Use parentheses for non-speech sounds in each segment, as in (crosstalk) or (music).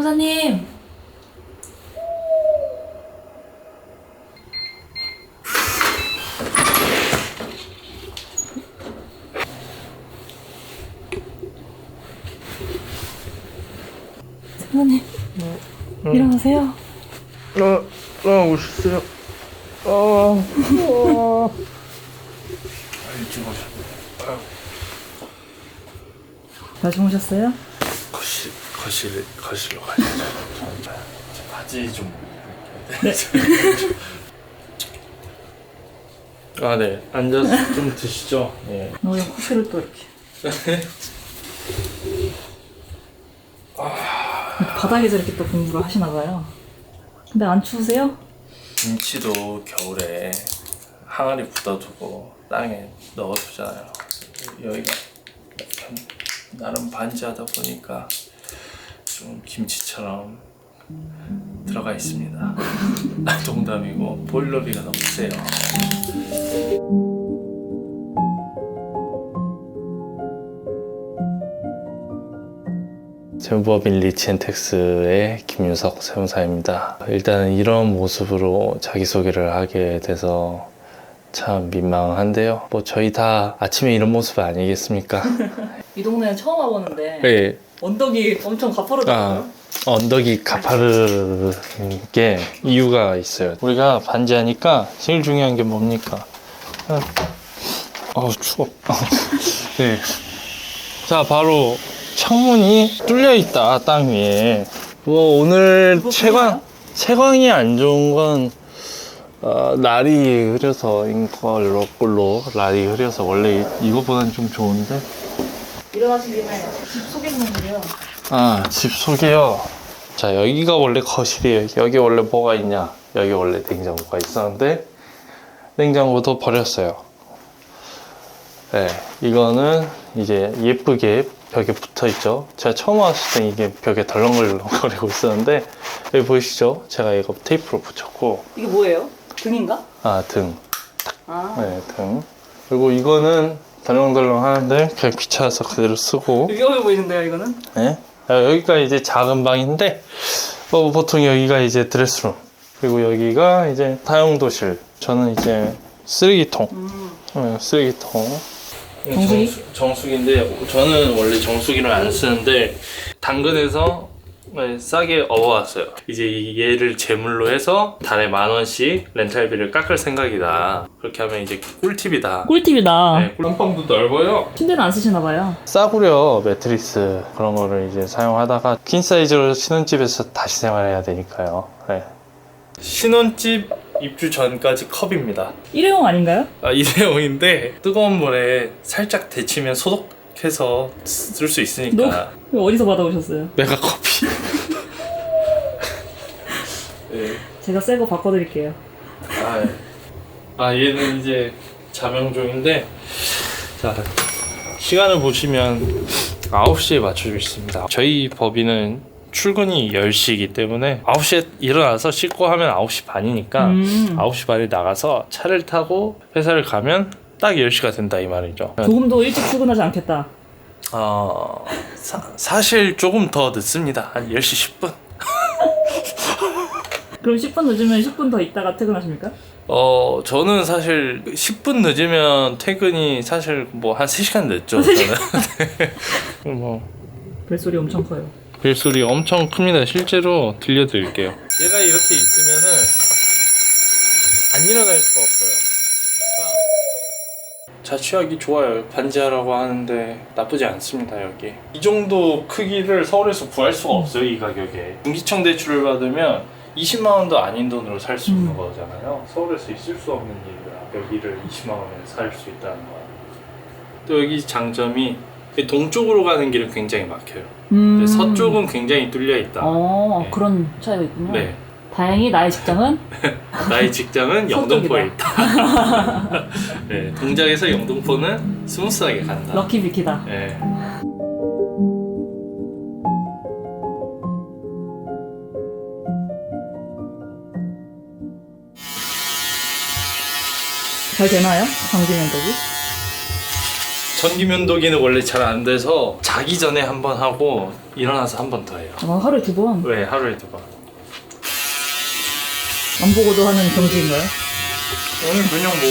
세무사님. 세무사님, 일어나세요. 어, 어, 오셨어요? 어, 어. 일찍 오셨네. 잘 주무셨어요? 거실, 거실, 거실로 가시죠. 바지 좀. 네. 아, 네. 앉아서 좀 드시죠. 네. 오늘 커피를 또 이렇게. 바닥에서 이렇게 또 공부를 하시나 봐요. 근데 안 추우세요? 김치도 겨울에 항아리 붓어두고 땅에 넣어두잖아요. 여기가 약간 나름 반지하다 보니까 좀 김치처럼 들어가 있습니다. (laughs) 농담이고 보일러비가 너무 세요. 세무법인 리치엔텍스의 김윤석 세무사입니다. 일단 이런 모습으로 자기소개를 하게 돼서 참 민망한데요. 뭐 저희 다 아침에 이런 모습 아니겠습니까? (laughs) 이 동네는 처음 와보는데 네, 언덕이 엄청 가파르더라고요. 아, 언덕이 가파른 게 이유가 있어요. 우리가 반지하니까 제일 중요한 게 뭡니까? 아, 아우 추워. (laughs) 네. 자 바로 창문이 뚫려 있다 땅 위에. 뭐 오늘 채광 채광이 안 좋은 건 어, 날이 흐려서인 걸로 걸로 날이 흐려서 원래 이- 이거보다는 좀 좋은데. 일어나신 김에 집 소개 좀 해드려요. 아, 집 소개요. 자, 여기가 원래 거실이에요. 여기 원래 뭐가 있냐? 여기 원래 냉장고가 있었는데, 냉장고도 버렸어요. 네, 이거는 이제 예쁘게 벽에 붙어 있죠. 제가 처음 왔을 때 이게 벽에 덜렁덜렁거리고 있었는데, 여기 보이시죠? 제가 이거 테이프로 붙였고, 이게 뭐예요? 등인가? 아, 등. 아, 네, 등. 그리고 이거는 덜렁덜렁 하는데, 그냥 귀찮아서 그대로 쓰고, 위험해 보이는데요, 이거는? 네? 아, 여기가 이제 작은 방인데 뭐 보통 여기가 이제 드레스룸 그리고 여기가 이제 다용도실 저는 이제 쓰레기통 음. 네, 쓰레기통 정수기? 정수, 인데 저는 원래 정수기를 안 쓰는데 당근에서 네, 싸게 얻어왔어요 이제 이- 얘를 제물로 해서 달에 만 원씩 렌탈비를 깎을 생각이다 그렇게 하면 이제 꿀팁이다 꿀팁이다. 네, 꿀방도 넓어요 침대는 안 쓰시나 봐요. 싸구려 매트리스 그런 거를 이제 사용하다가 퀸 사이즈로 신혼집에서 다시 생활해야 되니까요. 네. 신혼집 입주 전까지 컵입니다. 일회용 아닌가요? 아, 일회용인데 뜨거운 물에 살짝 데치면 소독 해서 쓸 수 있으니까 이거 어디서 받아오셨어요? 메가 커피. (laughs) 네. 제가 새 거 바꿔드릴게요. 아, 예. 아 얘는 이제 자명종인데 자 시간을 보시면 9시에 맞춰져 있습니다 저희 법인은 출근이 10시이기 때문에 9시에 일어나서 씻고 하면 9시 반이니까 음. 9시 반에 나가서 차를 타고 회사를 가면 딱 10시가 된다 이 말이죠 조금도 일찍 출근하지 않겠다. 어, 사, 사실 조금 더 늦습니다 한 10시 10분 (laughs) 그럼 10분 늦으면 10분 더 있다가 퇴근하십니까? 어, 저는 사실 10분 늦으면 퇴근이 사실 뭐 한 3시간 늦죠, 저는. (laughs) 네. 뭐, 벨소리 엄청 커요. 벨소리 엄청 큽니다. 실제로 들려드릴게요. 얘가 이렇게 있으면은 안 일어날 수가 없어요. 자취하기 좋아요. 반지하라고 하는데 나쁘지 않습니다, 여기. 이 정도 크기를 서울에서 구할 수가 없어요, 이 가격에. 중기청 대출을 받으면 20만 원도 아닌 돈으로 살 수 있는 음. 거잖아요. 서울에서 있을 수 없는 일이라 여기를 20만 원에 살 수 있다는 거. 또 여기 장점이 동쪽으로 가는 길은 굉장히 막혀요. 음. 근데 서쪽은 굉장히 뚫려 있다. 어, 네. 그런 차이가 있군요. 네. 다행히 나의 직장은 (laughs) 나의 직장은 (laughs) 영등포에 있다. (laughs) 네, 동작에서 영등포는 스무스하게 간다. 럭키 비키다. 네. 잘 되나요? 전기 면도기? 전기 면도기는 원래 잘 안 돼서 자기 전에 한 번 하고 일어나서 한 번 더 해요. 아, 하루에 두 번? 왜 하루에 두 번? 안 보고도 하는 경지인가요? 오늘 그냥 뭐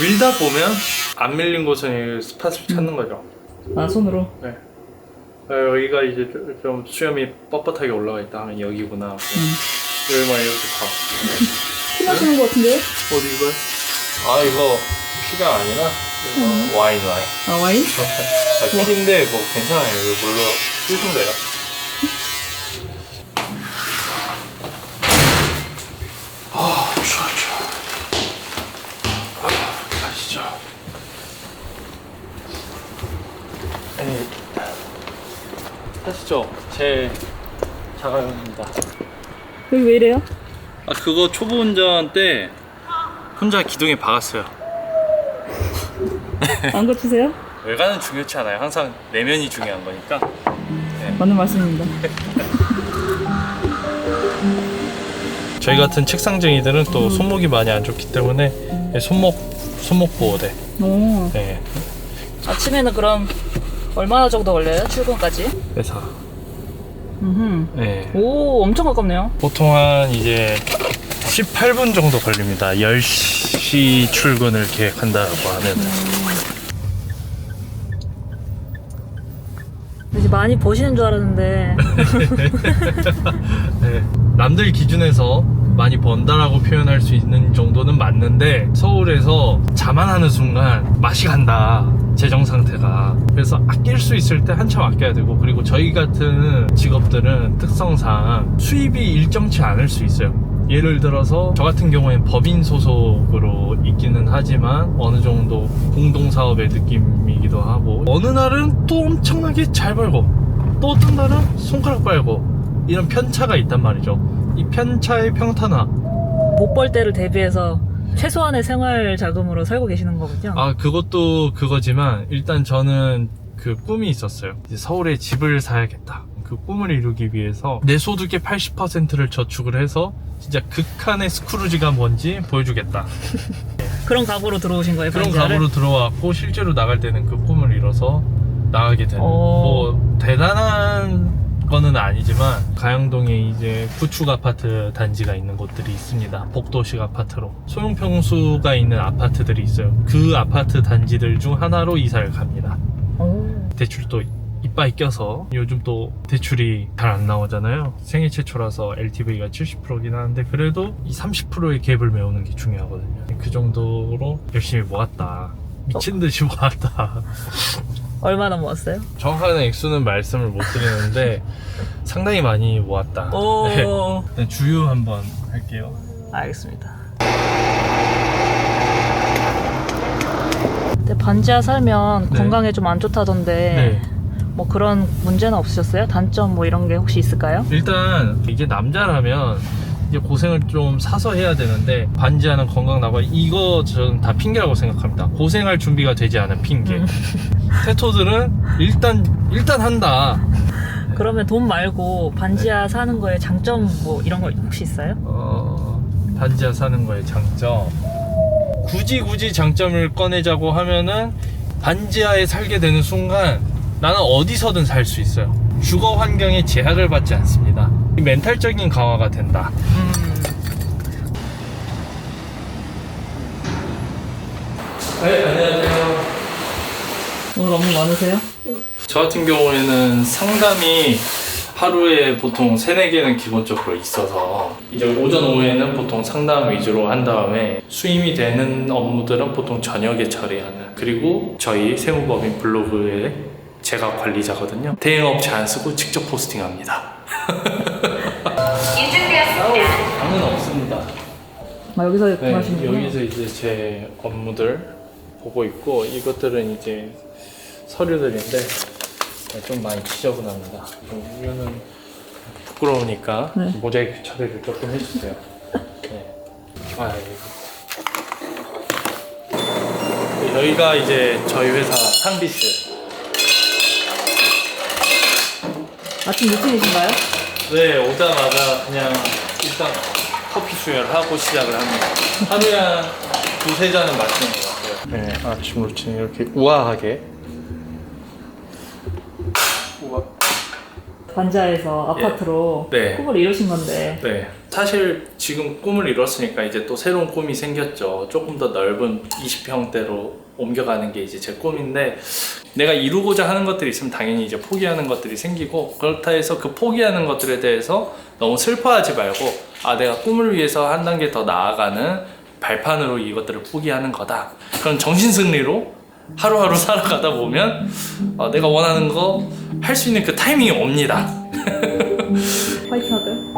밀다 보면 안 밀린 곳은 스팟을 찾는 거죠. 아, 손으로? 네. 아, 여기가 이제 좀- 좀 수염이 뻣뻣하게 올라가 있다 하면 여기구나 하고 음. 여기만 이렇게 봐. 피 나시는 것 같은데요? 어디 이거? 아 이거 피가 아니라 이거 와인 와인. 아, 와인? (laughs) 아, 피인데 뭐 괜찮아요. 이거 물로 씻으면 돼요. (laughs) 아 좋아 좋아. 아, 가시죠. 네. 하시죠. 제 자가용입니다. 여기 왜 이래요? 아 그거 초보 운전 때 혼자 기둥에 박았어요. 안 고치세요? 외관은 중요치 않아요. 항상 내면이 중요한 거니까. 맞는 말씀입니다. (laughs) 저희 같은 책상쟁이들은 또 손목이 많이 안 좋기 때문에 손목 손목 보호대. 오. 네. 아침에는 그럼 얼마나 정도 걸려요? 출근까지? 회사. 음. 네. 오, 엄청 가깝네요. 보통 한 이제 18분 정도 걸립니다. 10시 출근을 계획한다고 하면. 이제 많이 버시는 줄 알았는데. (laughs) 네. 남들 기준에서 많이 번다라고 표현할 수 있는 정도는 맞는데 서울에서 자만하는 순간 맛이 간다 재정 상태가 그래서 아낄 수 있을 때 한참 아껴야 되고 그리고 저희 같은 직업들은 특성상 수입이 일정치 않을 수 있어요 예를 들어서 저 같은 경우엔 법인 소속으로 있기는 하지만 어느 정도 공동사업의 느낌이기도 하고 어느 날은 또 엄청나게 잘 벌고 또 어떤 날은 손가락 빨고 이런 편차가 있단 말이죠. 이 편차의 평탄화. 못 벌 때를 대비해서 최소한의 생활 자금으로 살고 계시는 거군요. 아, 그것도 그거지만 일단 저는 그 꿈이 있었어요. 이제 서울에 집을 사야겠다. 그 꿈을 이루기 위해서 내 소득의 80%를 저축을 해서 진짜 극한의 스크루지가 뭔지 보여주겠다. (laughs) 그런 각오로 들어오신 거예요, 그런 반지하를? 각오로 들어왔고 실제로 나갈 때는 그 꿈을 이뤄서 나가게 되는. 어. 뭐 대단한 거는 아니지만 가양동에 이제 구축 아파트 단지가 있는 곳들이 있습니다. 복도식 아파트로 소형 평수가 있는 아파트들이 있어요. 그 아파트 단지들 중 하나로 이사를 갑니다. 오. 대출도 이빠이 껴서 요즘 또 대출이 잘 안 나오잖아요. 생애 최초라서 LTV가 70%긴 하는데 그래도 이 30%의 갭을 메우는 게 중요하거든요. 그 정도로 열심히 모았다. 미친 듯이 모았다. (laughs) 얼마나 모았어요? 정확한 액수는 말씀을 못 드리는데 (laughs) 상당히 많이 모았다. 오. 네. 일단 주유 한번 할게요. 알겠습니다. 근데 반지하 살면 네. 건강에 좀 안 좋다던데 네. 뭐 그런 문제는 없으셨어요? 단점 뭐 이런 게 혹시 있을까요? 일단 이게 남자라면 이제 고생을 좀 사서 해야 되는데 반지하는 건강 나고 이거 저는 다 핑계라고 생각합니다. 고생할 준비가 되지 않은 핑계. 음. (laughs) 테토들은 일단 일단 한다. 그러면 돈 말고 반지하 사는 거에 장점 뭐 이런 거 혹시 있어요? 어, 반지하 사는 거의 장점. 굳이 굳이 장점을 꺼내자고 하면은 반지하에 살게 되는 순간 나는 어디서든 살 수 있어요. 주거 환경에 제약을 받지 않습니다. 이 멘탈적인 강화가 된다. 음. 네, 안녕하세요. 오늘 업무 많으세요? 저 같은 경우에는 상담이 하루에 보통 3, 4개는 기본적으로 있어서 이제 오전 오후에는 보통 상담 위주로 한 다음에 수임이 되는 업무들은 보통 저녁에 처리하는 그리고 저희 세무법인 블로그에 제가 관리자거든요 대행업체 안 쓰고 직접 포스팅합니다 (laughs) 인증되었습니다. 당은 없습니다 아, 여기서 네, 근무하시는군요. 여기서 이제 제 업무들 보고 있고 이것들은 이제 서류들인데 좀 많이 지저분합니다. 좀 이거는 부끄러우니까 네. 모자이크 처리를 조금 해주세요. 네. 아, 이거. 여기가 이제 저희 회사 상비실. 아침 루틴이신가요? 네, 오자마자 그냥 일단 커피 수혈 하고 시작을 합니다. 하루에 한 두세 잔은 마시는 것 같아요. 네, 아침 루틴 이렇게 우아하게. 우아. 반지하에서 아파트로 네. 꿈을 이루신 건데 네. 사실 지금 꿈을 이뤘으니까 이제 또 새로운 꿈이 생겼죠. 조금 더 넓은 20평대로 옮겨가는 게 이제 제 꿈인데 내가 이루고자 하는 것들이 있으면 당연히 이제 포기하는 것들이 생기고 그렇다 해서 그 포기하는 것들에 대해서 너무 슬퍼하지 말고 아 내가 꿈을 위해서 한 단계 더 나아가는 발판으로 이것들을 포기하는 거다. 그런 정신 승리로 하루하루 살아가다 보면 어, 내가 원하는 거 할 수 있는 그 타이밍이 옵니다. 화이팅 할까요?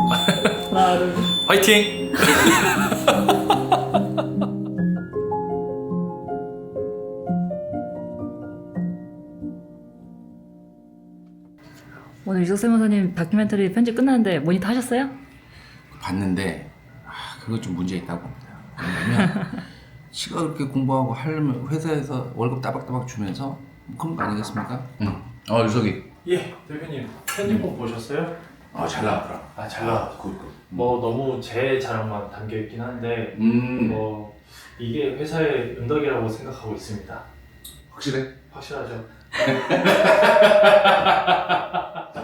(laughs) 하나 둘 화이팅! (laughs) 유석 세무사님 다큐멘터리 편집 끝났는데 모니터 하셨어요? 봤는데 아, 그거 좀 문제 있다고 봅니다. 왜냐면 (laughs) 지가 그렇게 공부하고 하려면 회사에서 월급 따박따박 주면서 그런 거 아니겠습니까? 응. 어 유석이. 예, 대표님 편집본 보셨어요? 아 잘 나왔더라. 아, 잘 나왔죠. 굿, 굿. 뭐 너무 제 자랑만 담겨 있긴 한데 음. 뭐 이게 회사의 은덕이라고 생각하고 있습니다. 확실해? 확실하죠? (laughs) (laughs)